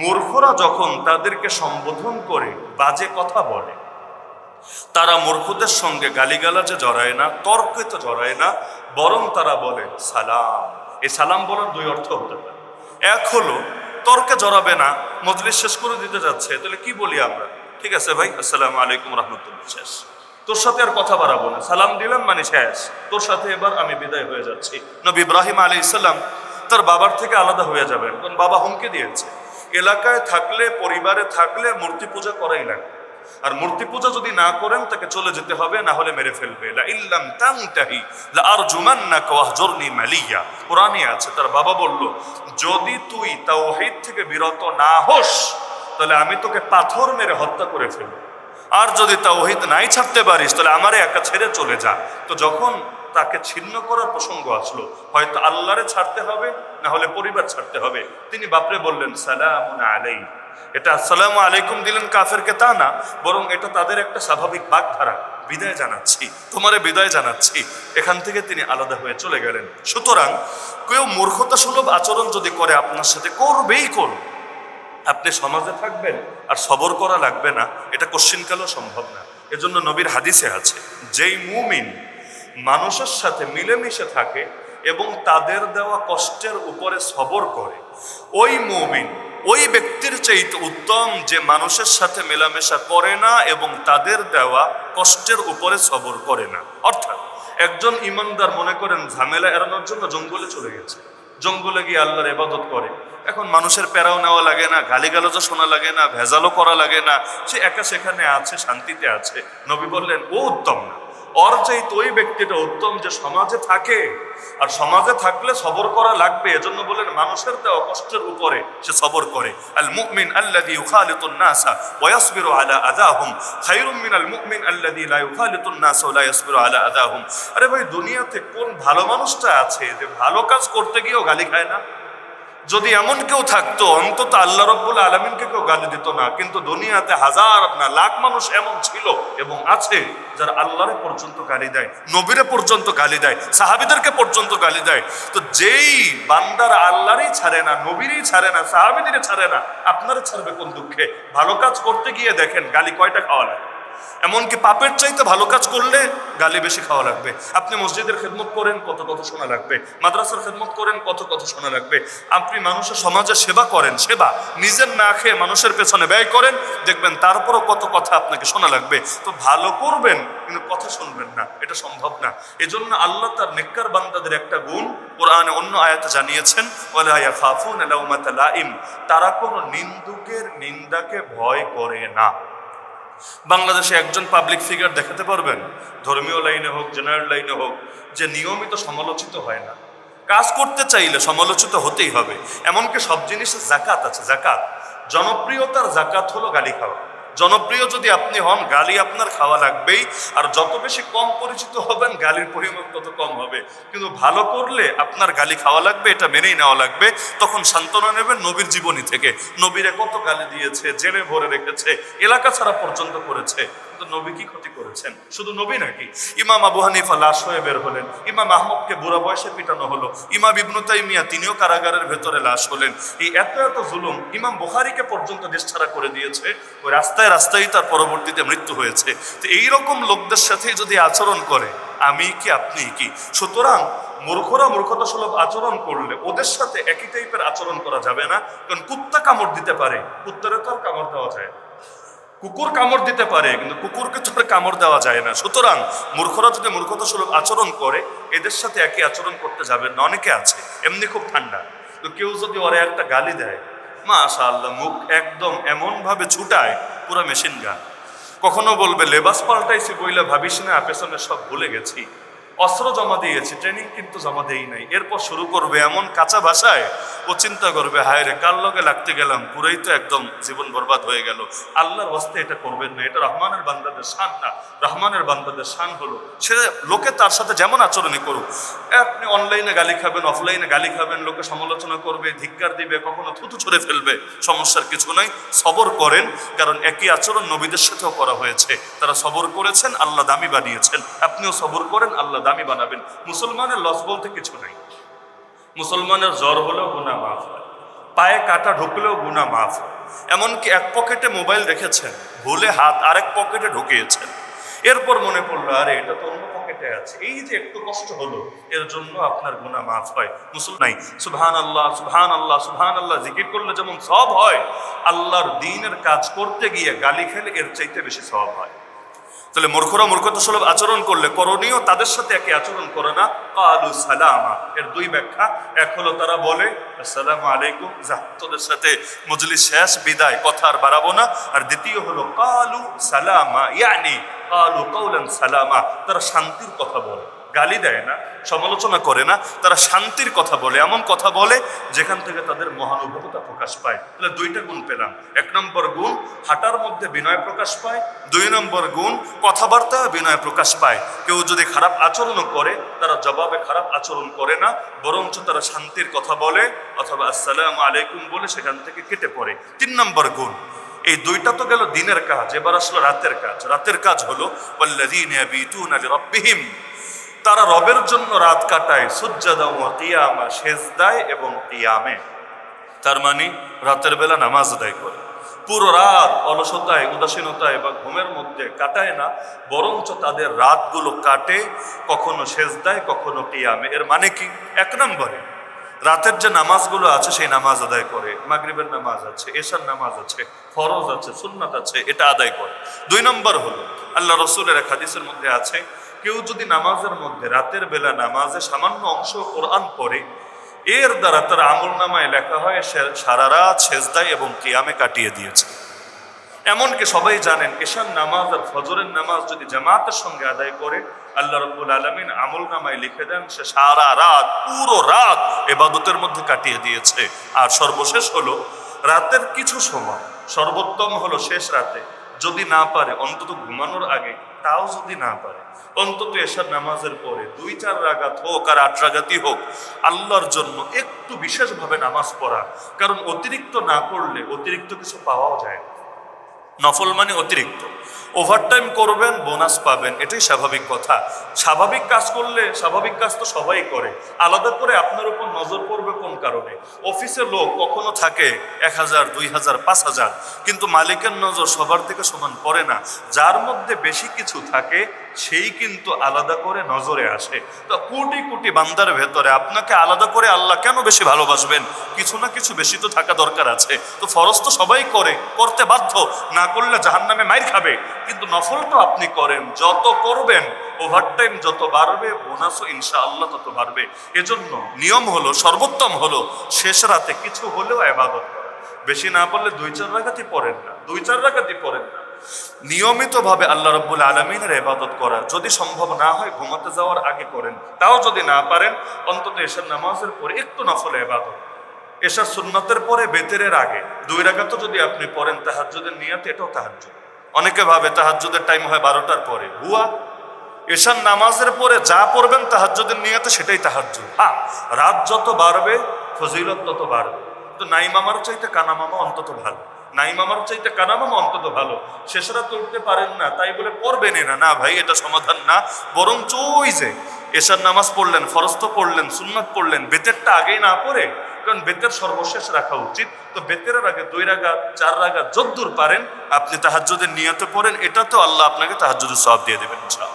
মূর্খরা যখন তাদেরকে সম্বোধন করে বাজে কথা বলে, তারা মূর্খদের সঙ্গে গালিগালাজে জড়ায় না, তর্কে তো জড়ায় না, বরং তারা বলে, সালাম। এই সালাম বলার দুই অর্থ হতে পারে। এক হলো, তর্কে জড়াবে না, মজলিস শেষ করে দিতে যাচ্ছে, তাহলে কি বলি আমরা? ঠিক আছে ভাই, আসসালাম আলাইকুম রহমতুল্লাহ, শেষ। তোর সাথে আর কথা বাড়াবো না, সালাম দিলাম মানে শেষ। তোর সাথে এবার আমি বিদায় হয়ে যাচ্ছি। নবী ইব্রাহিম আলী ইসলাম তার বাবার থেকে আলাদা হয়ে যাবেন, কারণ বাবা হুমকে দিয়েছে। এলাকায় থাকলে, পরিবারে থাকলে মূর্তি পূজা করাই লাগবে আর মূর্তি পূজা যদি না করেন, তাকে চলে যেতে হবে, না হলে মেরে ফেলবে। ইল্লাম আরজুমান্নাকা ওয়াহজুরনি মালিয়া। কোরআনে আছে, তার বাবা বলল, যদি তুই তাওহীদ থেকে বিরত না হোস, তাহলে আমি তোকে পাথর মেরে হত্যা করে ফেলব। আর যদি তাওহীদ নাই ছাড়তে পারিস, তাহলে আমারে একা ছেড়ে চলে যা। তো যখন তাকে ছিন্ন করার প্রসঙ্গ আসলো। হয়তো আল্লাহরে ছাড়তে হবে, না হলে পরিবার ছাড়তে হবে। তিনি বাপরে বললেন সালাম আলাই এটা আসসালামু আলাইকুম দিলেন কাফেরকে তা না, বরং এটা তাদের একটা স্বাভাবিক বাগধারা। বিদায় জানাচ্ছি, তোমারে বিদায় জানাচ্ছি। এখান থেকে তিনি আলাদা হয়ে চলে গেলেন। সুতরাং কেউ মূর্খতা সুলভ আচরণ যদি করে, আপনার সাথে করবেই করবে আপনি সমাজে থাকবেন আর সবর করা লাগবে না, এটা কোশ্চিনকালও সম্ভব না। এজন্য নবীর হাদিসে আছে, যেই মুমিন মানুষের সাথে মিলেমিশে থাকে এবং তাদের দেওয়া কষ্টের উপরে সবর করে। ওই মুমিন, ওই ব্যক্তির চাইতে উত্তম যে মানুষের সাথে মেলামেশা করে না এবং তাদের দেওয়া কষ্টের উপরে সবর করে না। অর্থাৎ একজন ইমানদার মনে করেন, ঝামেলা এড়ানোর জন্য জঙ্গলে চলে গেছে। জঙ্গলে গিয়ে আল্লাহর ইবাদত করে। এখন মানুষের প্যারাও নেওয়া লাগে না, গালিগালাজও শোনা লাগে না, ভেজালও করা লাগে না। সে একা সেখানে আছে, শান্তিতে আছে। নবী বললেন, ও উত্তম না। ওর চাইতে ওই ব্যক্তিটা উত্তম যে সমাজে থাকে। আর সমাজে থাকলে সবর করা লাগবে, এজন্য বলেন মানুষের দেওয়া কষ্টের উপরে সে সবর করে। আল মুমিন আল্লাযী ইউখালিতুন নাসা ওয়া ইয়াসবিরু আলা আযাহুম। খায়রুম মিনাল মুমিন আল্লাযী লা ইউখালিতুন নাসা ওয়া লা ইয়াসবিরু আলা আযাহুম। আরে ভাই, দুনিয়াতে কোন ভালো মানুষটা আছে যে ভালো কাজ করতে গিয়েও গালি খায় না? যদি এমন কেউ থাকতো, অন্তত আল্লাহ রব্বুল আলমিনকে কেউ গালি দিত না। কিন্তু দুনিয়াতে হাজার, না লাখ মানুষ এমন ছিল এবং আছে যারা আল্লাহরে পর্যন্ত গালি দেয়, নবীরে পর্যন্ত গালি দেয়, সাহাবিদেরকে পর্যন্ত গালি দেয়। তো যেই বান্দার আল্লাহরই ছাড়ে না, নবীরই ছাড়ে না, সাহাবিদেরই ছাড়ে না আপনারা ছাড়বে কোন দুঃখে? ভালো কাজ করতে গিয়ে দেখেন, গালি কয়টা খাওয়া লাগে? এমনকি পাপের চাইতে ভালো কাজ করলে গালি বেশি খাওয়া লাগবে। আপনি মসজিদের খেদমত করেন, কত কত শোনা লাগবে। মাদ্রাসার খেদমত করেন, কত কত শোনা লাগবে। আপনি মানুষের সমাজে সেবা করেন, সেবা। নিজের না খেয়ে মানুষের পেছনে ব্যয় করেন, দেখবেন তারপরও কত কথা আপনাকে শোনা লাগবে। তো ভালো করবেন, কিন্তু কথা শুনবেন না, এটা সম্ভব না। এজন্য আল্লাহ তার নেককার বান্দাদের একটা গুণ কোরআনে অন্য আয়াতে জানিয়েছেন তারা কোনো নিন্দুকের নিন্দাকে ভয় করে না। বাংলাদেশে একজন পাবলিক ফিগার দেখাতে পারবেন। ধর্মীয় লাইনে হোক জেনারেল লাইনে হোক, যে নিয়মিত সমালোচিত হয় না। কাজ করতে চাইলে সমালোচিত হতেই হবে। এমনকি সব জিনিসের জাকাত আছে, জাকাত। জনপ্রিয়তার জাকাত হলো গালি খাওয়া। জনপ্রিয় যদি আপনি হন, গালি আপনার খাওয়া লাগবেই। আর যত বেশি কম পরিচিত হবেন, গালির পরিমাণ তত কম হবে। কিন্তু ভালো করলে আপনার গালি খাওয়া লাগবে, এটা মেনেই নেওয়া লাগবে। তখন সান্ত্বনা নেবেন নবীর জীবনী থেকে। নবীরা কত গালি দিয়েছে জেলে ভরে রেখেছে, এলাকা ছাড়া পর্যন্ত করেছে। কিন্তু নবী কি ক্ষতি করেছেন? শুধু নবী নাকি? ইমাম আবু হানিফা লাশ হয়ে বের হলেন, ইমাম আহমদকে বুড়া বয়সে পিটানো হলো, ইমাম ইবনু তাইমিয়া তিনিও কারাগারের ভেতরে লাশ হলেন। এই এত এত জুলুম ইমাম বুখারীকে পর্যন্ত দেশছাড়া করে দিয়েছে, ওই রাস্তায় রাস্তায় তার পরবর্তীতে মৃত্যু হয়েছে। তো এইরকম লোকদের সাথে যদি আচরণ করে, আমি কি, আপনি কি? সুতরাং মূর্খরা মূর্খতা সুলভ আচরণ করলে ওদের সাথে একই টাইপের আচরণ করা যাবে না, কারণ কুত্তা কামড় দিতে পারে, কুত্তারে তো আর কামড় দেওয়া যায়। কুকুর কামড় দিতে পারে, কিন্তু কুকুরকে আর কামড় দেওয়া যায় না। সুতরাং মূর্খরা যদি মূর্খতা সুলভ আচরণ করে, এদের সাথে একই আচরণ করতে যাবে না। অনেকে আছে, এমনি খুব ঠান্ডা। তো কেউ যদি ওরা একটা গালি দেয় মাশা আল্লাহ মুখ একদম এমনভাবে ছুটায়, পুরো মেশিন গান কখনো বলবে, লেবাস পাল্টাইছি বইলে ভাবিস না, পেছনে সব ভুলে গেছি। অস্ত্র জমা দিয়েছি ট্রেনিং কিন্তু জমা দেই নাই। এরপর শুরু করবে এমন কাঁচা ভাষায় ও চিন্তা করবে, হায় রে, কার লগে লাগতে গেলাম? পুরাই তো একদম জীবন বরবাদ হয়ে গেল। আল্লাহর ওয়াস্তে এটা করবেন না, এটা রহমানের বান্দাদের শান না। রহমানের বান্দাদের শান হলো, সে লোকে তার সাথে যেমন আচরণই করুক। আপনি অনলাইনে গালি খাবেন অফলাইনে গালি খাবেন, লোকে সমালোচনা করবে, ধিক্কার দিবে, কখনো থুতু ছড়ে ফেলবে, সমস্যার কিছু নাই। সবর করেন, কারণ একই আচরণ নবীদের সাথেও করা হয়েছে। তারা সবর করেছেন, আল্লাহ দামি বানিয়েছেন। আপনিও সবর করেন, আল্লাহ দামি বানাবেন। মুসলমানের লস বলতে কিছু নাই। মুসলমানের জ্বর হলেও গুণা মাফ পায়ে কাটা ঢুকলেও গুণা মাফ হয়। এমনকি এক পকেটে মোবাইল রেখেছেন, ভুলে হাত আরেক পকেটে ঢুকিয়েছেন। এরপর মনে পড়ল, আরে, এটা তো অন্য পকেটে আছে। এই যে একটু কষ্ট হলো, এর জন্য আপনার গুণা মাফ হয়। মুসল নাই সুবহান আল্লাহ সুবহান আল্লাহ সুবহান আল্লাহ জিকির করলে যেমন সব হয়, আল্লাহর দিনের কাজ করতে গিয়ে গালি খেলে এর চাইতে বেশি সব হয়। তাহলে মূর্খরা মূর্খতা সুলভ আচরণ করলে করণীয় তাদের সাথে একে আচরণ করে না। কালু সালামা। এর দুই ব্যাখ্যা। এক হলো তারা বলে, আসসালামু আলাইকুম। যা তোদের সাথে মজলি শেষ, বিদায়, কথা আর বাড়াবো না। আর দ্বিতীয় হলো, কালু সালামা। ইয়ানি, কালু কৌলান সালামা। তারা শান্তির কথা বলে। গালি দেয় না, সমালোচনা করে না, তারা শান্তির কথা বলে, এমন কথা বলে যেখান থেকে তাদের মহানুভবতা প্রকাশ পায়। তাহলে দুইটা গুণ পেলাম। এক নম্বর গুণ, হাঁটার মধ্যে বিনয় প্রকাশ পায়। দুই নম্বর গুণ, কথাবার্তা বিনয় প্রকাশ পায়। কেউ যদি খারাপ আচরণও করে, তারা জবাবে খারাপ আচরণ করে না, বরঞ্চ তারা শান্তির কথা বলে অথবা আসসালাম আলাইকুম বলে সেখান থেকে কেটে পড়ে। তিন নম্বর গুণ, এই দুইটা তো গেল দিনের কাজ, এবার আসলো রাতের কাজ। রাতের কাজ হলো তারা রবের জন্য রাত কাটায় সুজ্জাদা ও তিয়ামা সেজদায় এবং তিয়ামে তার মানে রাতের বেলা নামাজ আদায় করে। পুরো রাত অলসতায়, উদাসীনতায় বা ঘুমের মধ্যে কাটায় না, বরঞ্চ তাদের রাতগুলো কাটে, কখনো সেজদায়, কখনো তিয়ামে এর মানে কি? এক নম্বরে, রাতের যে নামাজগুলো আছে, সেই নামাজ আদায় করে। মাগরিবের নামাজ আছে, এশার নামাজ আছে, ফরজ আছে, সুন্নাত আছে, এটা আদায় করে। দুই নম্বর হলো, আল্লাহ রসুলের এক হাদিসের মধ্যে আছে কেউ যদি নামাজের মধ্যে রাতের বেলা নামাজে সামান্য অংশ কোরআন পড়ে, এর দ্বারা তার আমল নামায় লেখা হয় সারা রাত সেজদায় এবং কিয়ামে কাটিয়ে দিয়েছে। এমনকি সবাই জানেন, এশার নামাজ আর ফজরের নামাজ যদি জামাতের সঙ্গে আদায় করে, আল্লাহ রব্বুল আলমিন আমল নামায় লিখে দেন, সে সারা রাত, পুরো রাত এবাদতের মধ্যে কাটিয়ে দিয়েছে। আর সর্বশেষ হলো, রাতের কিছু সময়, সর্বোত্তম হলো শেষ রাতে যদি না পারে, অন্তত ঘুমানোর আগে তাও যদি না পারে, অন্তত এসব নামাজের পরে দুই চার রাগাত হোক আর আট রাগাতই হোক, আল্লাহর জন্য একটু বিশেষভাবে নামাজ পড়া। কারণ অতিরিক্ত না করলে অতিরিক্ত কিছু পাওয়াও যায় না। নফল মানে অতিরিক্ত। ওভারটাইম করবেন বোনাস পাবেন, এটাই স্বাভাবিক কথা। স্বাভাবিক কাজ করলে, স্বাভাবিক কাজ তো সবাই করে। আলাদা করে আপনার উপর নজর পড়বে কোন কারণে? অফিসে লোক কখনো থাকে এক হাজার, দুই হাজার, পাঁচ হাজার, কিন্তু মালিকের নজর সবার থেকে সমান পড়ে না। যার মধ্যে বেশি কিছু থাকে সেই কিন্তু আলাদা করে নজরে আসে। তো কোটি কোটি বান্দার ভেতরে আপনাকে আলাদা করে আল্লাহ কেন বেশি ভালোবাসবেন? কিছু না কিছু বেশি তো থাকা দরকার আছে। তো ফরজ তো সবাই করে, করতে বাধ্য। না করলে জাহান নামে মাইর খাবে। কিন্তু নফল তো আপনি করেন, যত করবেন ওভারটাইম যত বাড়বে বোনাসও ইনশা আল্লাহ তত বাড়বে। এজন্য নিয়ম হলো, সর্বোত্তম হলো, শেষ রাতে কিছু হলেও আবাদত বেশি না পড়লে দুই চার রাখাতি পড়েন না, দুই চার রাখাতি পড়েন না। নিয়মিতভাবে আল্লাহ রব্বুল আলমিনের এবাদত করা যদি সম্ভব না হয়, ঘুমাতে যাওয়ার আগে করেন। তাও যদি না পারেন, অন্তত এসার নামাজের পরে একটু নফলে এবাদত এসার সুন্নতের পরে বেতেরের আগে। দুই রাগাতও যদি আপনি পড়েন, তাহাজ্জুদের নিয়াতে এটাও তাহাজ্জুদ। অনেকে ভাবে তাহাজ্জুদের টাইম হয় বারোটার পরে। হুয়া? এশার নামাজের পরে যা পড়বেন তাহাজ্জুদের নিয়াতে, সেটাই তাহাজ্জুদ। হ্যাঁ রাত যত বাড়বে, ফজিলত তত বাড়বে। তো নাই মামার চাইতে কানা মামা অন্তত ভালো। নাই মামার চাইতে কানা মামা অন্তত ভালো। শেষরা তুলতে পারেন না, তাই বলে পড়বেন না না। ভাই, এটা সমাধান না। বরং ওই যে এশার নামাজ পড়লেন ফরস্ত পড়লেন, সুন্নাত পড়লেন, বেতেরটা আগেই না পড়ে, কারণ বেতের সর্বশেষ রাখা উচিত। তো বেতের আগে দুই রাগা চার রাগা যদ্দূর পারেন, আপনি তাহাজ্জুদের নিয়ত পড়েন, এটা তো আল্লাহ আপনাকে তাহাজ্জুদের সব দিয়ে দেবেন, ইনশাআল্লাহ।